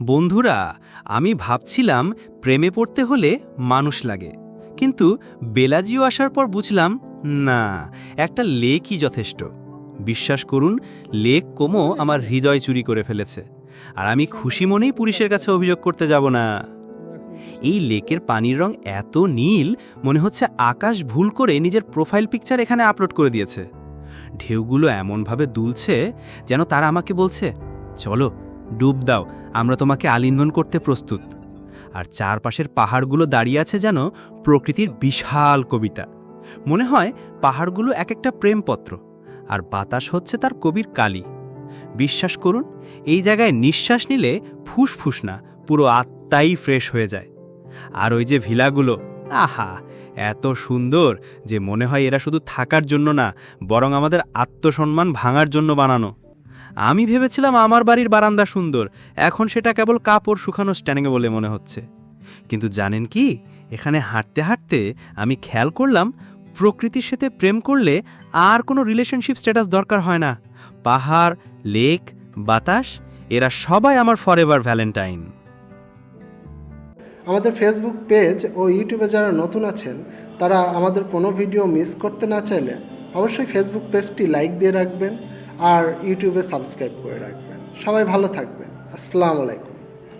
বন্ধুরা, আমি ভাবছিলাম প্রেমে পড়তে হলে মানুষ লাগে। কিন্তু বেলাজিও আসার পর বুঝলাম, না, একটা লেকই যথেষ্ট। বিশ্বাস করুন লেক কোমো আমার হৃদয় চুরি করে ফেলেছে। আর আমি খুশি মনেই পুলিশের কাছে অভিযোগ করতে যাব না। এই লেকের পানির রং এত নীল, মনে হচ্ছে আকাশ ভুল করে নিজের প্রোফাইল পিকচার এখানে আপলোড করে দিয়েছে। ঢেউগুলো এমনভাবে দুলছে যেন তারা আমাকে বলছে, চলো ডুব দাও, আমরা তোমাকে আলিঙ্গন করতে প্রস্তুত। আর চারপাশের পাহাড়গুলো দাঁড়িয়ে আছে যেন প্রকৃতির বিশাল কবিতা। মনে হয় পাহাড়গুলো এক একটা প্রেমপত্র, আর বাতাস হচ্ছে তার কবির কালি। বিশ্বাস করুন, এই জায়গায় নিঃশ্বাস নিলে ফুসফুস না, পুরো আত্মাই ফ্রেশ হয়ে যায়। আর ওই যে ভিলাগুলো, আহা, এত সুন্দর যে মনে হয় এরা শুধু থাকার জন্য না, বরং আমাদের আত্মসম্মান ভাঙার জন্য বানানো। আমি ভেবেছিলাম আমার বাড়ির বারান্দা সুন্দর, এখন সেটা কেবল কাপড় শুকানো স্ট্যান্ডিংয়ে বলে মনে হচ্ছে। কিন্তু জানেন কি, এখানে হাঁটতে হাঁটতে আমি খেয়াল করলাম, প্রকৃতির সাথে প্রেম করলে আর কোনো রিলেশনশিপ স্ট্যাটাস দরকার হয় না। পাহাড় লেক বাতাস, এরা সবাই আমার ফরএভার ভ্যালেন্টাইন আমাদের ফেসবুক পেজ ও ইউটিউবে যারা নতুন আছেন, তারা আমাদের কোনো ভিডিও মিস করতে না চাইলে অবশ্যই ফেসবুক পেজটি লাইক দিয়ে রাখবেন। আর ইউটিউবে সাবস্ক্রাইব করে রাখবেন। সবাই ভালো থাকবেন। আসসালামু আলাইকুম।